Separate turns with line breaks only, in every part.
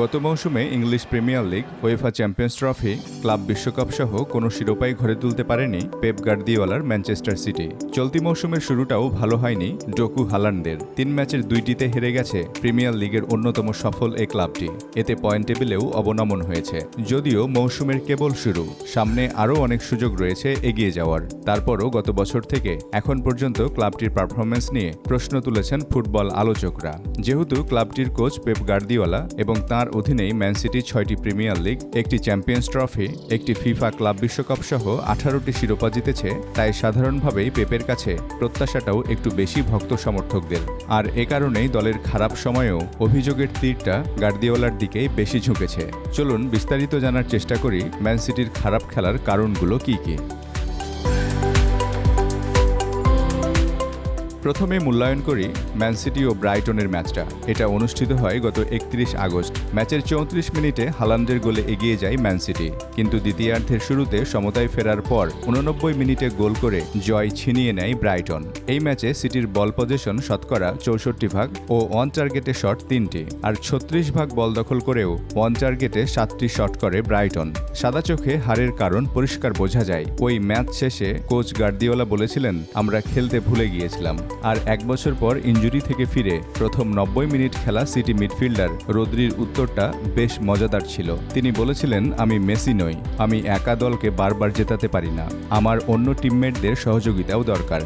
গত মৌসুমে English Premier League UEFA Champions trophy club বিশ্বকাপ সহ কোনো শিরোপাই ঘরে তুলতে পারেনি পেপ গার্দিওয়ালার ম্যানচেস্টার সিটি। চলতি মৌসুমের শুরুটাও ভালো হয়নি ডোকু হালান্ডের তিন ম্যাচের দুইটিতে হেরে গেছে প্রিমিয়ার লিগের অন্যতম সফল এই ক্লাবটি। এতে পয়েন্ট টেবিলেও অবনমন হয়েছে। যদিও মৌসুমের কেবল শুরু, সামনে আরও অনেক সুযোগ রয়েছে এগিয়ে যাওয়ার। তারপরও গত বছর থেকে এখন পর্যন্ত ক্লাবটির পারফরমেন্স নিয়ে প্রশ্ন তুলেছেন ফুটবল আলোচকরা। যেহেতু ক্লাবটির কোচ পেপ গার্দিওয়ালা এবং তার অধীনেই ম্যান সিটি ছয়টি প্রিমিয়ার লিগ, একটি চ্যাম্পিয়ন্স ট্রফি, একটি ফিফা ক্লাব বিশ্বকাপ সহ আঠারোটি শিরোপা জিতেছে, তাই সাধারণভাবেই পেপের কাছে প্রত্যাশাটাও একটু বেশি ভক্ত সমর্থকদের। আর এ কারণেই দলের খারাপ সময়েও অভিযোগের তীরটা গার্দিওলার দিকেই বেশি ঝুঁকেছে। চলুন বিস্তারিত জানার চেষ্টা করি ম্যান সিটির খারাপ খেলার কারণগুলো কী কী। প্রথমে মূল্যায়ন করি ম্যান সিটি ও ব্রাইটনের ম্যাচটা। এটা অনুষ্ঠিত হয় গত একত্রিশ আগস্ট। ম্যাচের চৌত্রিশ মিনিটে হালান্ডের গোলে এগিয়ে যায় ম্যান সিটি। কিন্তু দ্বিতীয়ার্ধের শুরুতে সমতায় ফেরার পর উননব্বই মিনিটে গোল করে জয় ছিনিয়ে নেয় ব্রাইটন। এই ম্যাচে সিটির বল পজিশন, শতকরা চৌষট্টি ভাগ ও ওয়ান টার্গেটে শট তিনটি। আর ছত্রিশ ভাগ বল দখল করেও ওয়ান টার্গেটে সাতটি শট করে ব্রাইটন। সাদা চোখে হারের কারণ পরিষ্কার বোঝা যায়। ওই ম্যাচ শেষে কোচ গার্দিওলা বলেছিলেন, আমরা খেলতে ভুলে গিয়েছিলাম। আর এক বছর পর ইঞ্জুরি থেকে ফিরে প্রথম নব্বই মিনিট খেলা সিটি মিডফিল্ডার রদ্রির উত্তরটা বেশ মজাদার ছিল। তিনি বলেছিলেন, আমি মেসি নই, আমি একা দলকে বারবার জেতাতে পারি না। আমার অন্য টিমমেটদের সহযোগিতাও দরকার।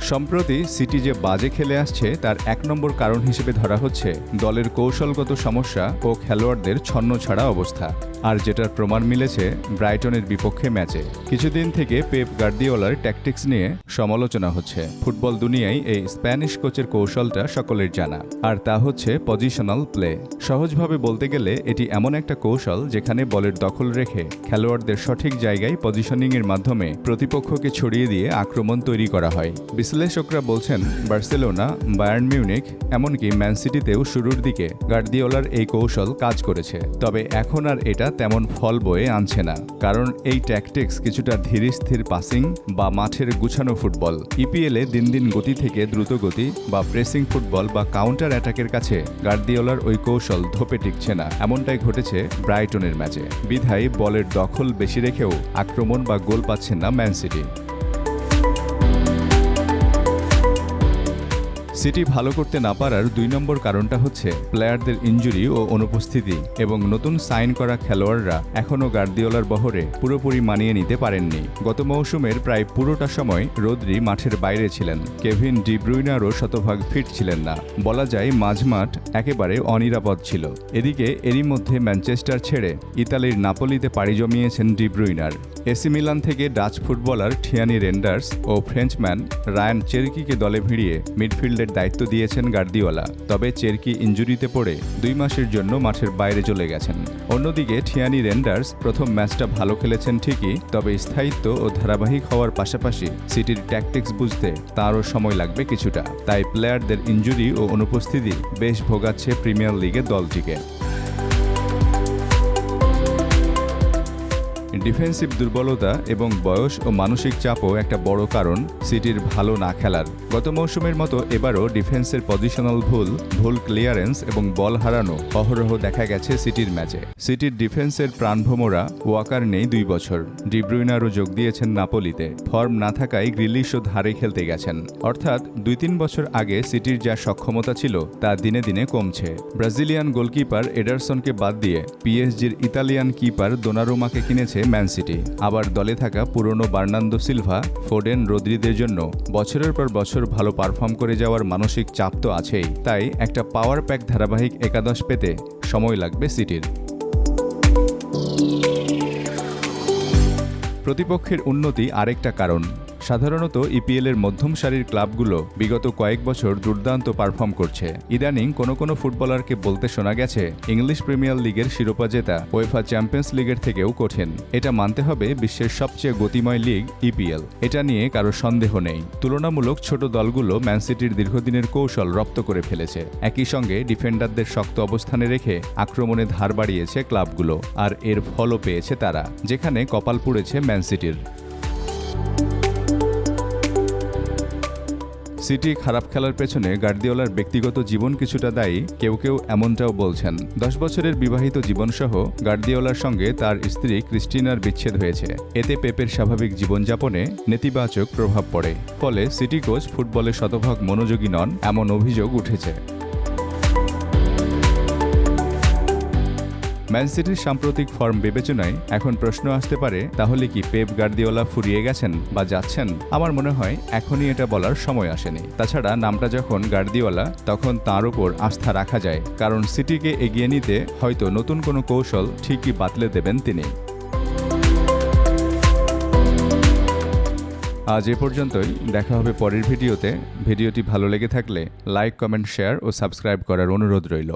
সম্প্রতি সিটি যে বাজে খেলে আসছে, তার এক নম্বর কারণ হিসেবে ধরা হচ্ছে দলের কৌশলগত সমস্যা ও খেলোয়াড়দের ছন্ন ছাড়া অবস্থা। আর যেটার প্রমাণ মিলেছে ব্রাইটনের বিপক্ষে ম্যাচে। কিছুদিন থেকে পেপ গার্দিওলার ট্যাকটিক্স নিয়ে সমালোচনা হচ্ছে। ফুটবল দুনিয়ায় এই স্প্যানিশ কোচের কৌশলটা সকলের জানা। আর তা হচ্ছে পজিশনাল প্লে সহজভাবে বলতে গেলে, এটি এমন একটা কৌশল যেখানে বলের দখল রেখে খেলোয়াড়দের সঠিক জায়গায় পজিশনিংয়ের মাধ্যমে প্রতিপক্ষকে ছড়িয়ে দিয়ে আক্রমণ তৈরি করা হয়। বিশ্লেষকরা বলছেন, বার্সেলোনা, বায়ার্ন মিউনিক এমনকি ম্যান সিটিতেও শুরুর দিকে গার্দিওলার এই কৌশল কাজ করেছে। তবে এখন আর এটা তেমন ফল বয়ে আনছে না, কারণ এই ট্যাকটিক্স কিছুটা ধীরস্থির পাসিং বা মাঠের গুছানো ফুটবল। ইপিএলে দিন দিন গতি থেকে দ্রুত গতি বা প্রেসিং ফুটবল বা কাউন্টার অ্যাটাকের কাছে গার্দিওলার ওই কৌশল ধোপে টিকছে না। এমনটাই ঘটেছে ব্রাইটনের ম্যাচে। বিধায় বলের দখল বেশি রেখেও আক্রমণ বা গোল পাচ্ছেন না ম্যান সিটি। সিটি ভালো করতে না পারার দুই নম্বর কারণটা হচ্ছে প্লেয়ারদের ইঞ্জুরি ও অনুপস্থিতি এবং নতুন সাইন করা খেলোয়াড়রা এখনও গার্দিওলার বহরে পুরোপুরি মানিয়ে নিতে পারেননি। গত মৌসুমের প্রায় পুরোটা সময় রোদ্রি মাঠের বাইরে ছিলেন। কেভিন ডিব্রুইনারও শতভাগ ফিট ছিলেন না। বলা যায় মাঝমাঠ একেবারে অনিরাপদ ছিল। এদিকে এরই মধ্যে ম্যানচেস্টার ছেড়ে ইতালির নাপোলিতে পাড়ি জমিয়েছেন ডিব্রুইনার এসি মিলান থেকে ডাচ ফুটবলার ঠিয়ানি রেন্ডার্স ও ফ্রেঞ্চম্যান রায়ান চেরকিকে দলে ভিড়িয়ে মিডফিল্ডের দায়িত্ব দিয়েছেন গার্দিওলা। তবে চেরকি ইঞ্জুরিতে পড়ে দুই মাসের জন্য মাঠের বাইরে চলে গেছেন। অন্যদিকে ঠিয়ানি রেন্ডার্স প্রথম ম্যাচটা ভালো খেলেছেন ঠিকই, তবে স্থায়িত্ব ও ধারাবাহিক হওয়ার পাশাপাশি সিটির ট্যাকটিক্স বুঝতে তারও সময় লাগবে কিছুটা। তাই প্লেয়ারদের ইঞ্জুরি ও অনুপস্থিতি বেশ ভোগাচ্ছে প্রিমিয়ার লিগের দলটিকে। ডিফেন্সিভ দুর্বলতা এবং বয়স ও মানসিক চাপও একটা বড় কারণ সিটির ভালো না খেলার। গত মৌসুমের মতো এবারও ডিফেন্সের পজিশনাল ভুল ভুল ক্লিয়ারেন্স এবং বল হারানো অহরহ দেখা গেছে সিটির ম্যাচে। সিটির ডিফেন্সের প্রাণভোমরা ওয়াকার নেই দুই বছর। ডিব্রুইনারও যোগ দিয়েছেন নাপোলিতে। ফর্ম না থাকায় গ্রিলিশও ধারে খেলতে গেছেন। অর্থাৎ দুই তিন বছর আগে সিটির যা সক্ষমতা ছিল তা দিনে দিনে কমছে। ব্রাজিলিয়ান গোলকিপার এডারসনকে বাদ দিয়ে পিএসজির ইতালিয়ান কিপার দোনারুমাকে কিনেছে ম্যান সিটি। আবার দলে থাকা পুরনো বার্নান্দো সিলভা ফোডেন রোদ্রিদের জন্য বছরের পর বছর ভালো পারফর্ম করে যাওয়ার মানসিক চাপ তো আছেই। তাই একটা পাওয়ার প্যাক ধারাবাহিক একাদশ পেতে সময় লাগবে সিটির। প্রতিপক্ষের উন্নতি আরেকটা কারণ। সাধারণত ইপিএল এর মধ্যম সারির ক্লাবগুলো বিগত কয়েক বছর দুর্দান্ত পারফর্ম করছে। ইদানিং কোনো কোনো ফুটবলারকে বলতে শোনা গেছে, ইংলিশ প্রিমিয়ার লিগের শিরোপা জেতা ওয়েফা চ্যাম্পিয়ন্স লিগের থেকেও কঠিন। এটা মানতে হবে বিশ্বের সবচেয়ে গতিময় লিগ ইপিএল এটা নিয়ে কারও সন্দেহ নেই। তুলনামূলক ছোট দলগুলো ম্যান সিটির দীর্ঘদিনের কৌশল রপ্ত করে ফেলেছে। একই সঙ্গে ডিফেন্ডারদের শক্ত অবস্থানে রেখে আক্রমণে ধার বাড়িয়েছে ক্লাবগুলো, আর এর ফলও পেয়েছে তারা, যেখানে কপাল পুড়েছে ম্যান সিটি খারাপ খেলার পেছনে গার্দিওলার ব্যক্তিগত জীবন কিছুটা দায়ী, কেউ কেউ এমনটাও বলছেন। দশ বছরের বিবাহিত জীবনসহ গার্দিওলার সঙ্গে তার স্ত্রী ক্রিস্টিনার বিচ্ছেদ হয়েছে। এতে পেপের স্বাভাবিক জীবনযাপনে নেতিবাচক প্রভাব পড়ে। ফলে সিটি কোচ ফুটবলে শতভাগ মনোযোগী নন, এমন অভিযোগ উঠেছে। ম্যান সিটির সাম্প্রতিক ফর্ম বিবেচনায় এখন প্রশ্ন আসতে পারে, তাহলে কি পেপ গার্দিওলা ফুরিয়ে গেছেন বা যাচ্ছেন? আমার মনে হয় এখনই এটা বলার সময় আসেনি। তাছাড়া নামটা যখন গার্দিওলা, তখন তার উপর আস্থা রাখা যায়, কারণ সিটিকে এগিয়ে নিতে হয়তো নতুন কোনো কৌশল ঠিকই বাতলে দেবেন তিনি। আজ এ পর্যন্তই, দেখা হবে পরের ভিডিওতে। ভিডিওটি ভালো লেগে থাকলে লাইক, কমেন্ট, শেয়ার ও সাবস্ক্রাইব করার অনুরোধ রইল।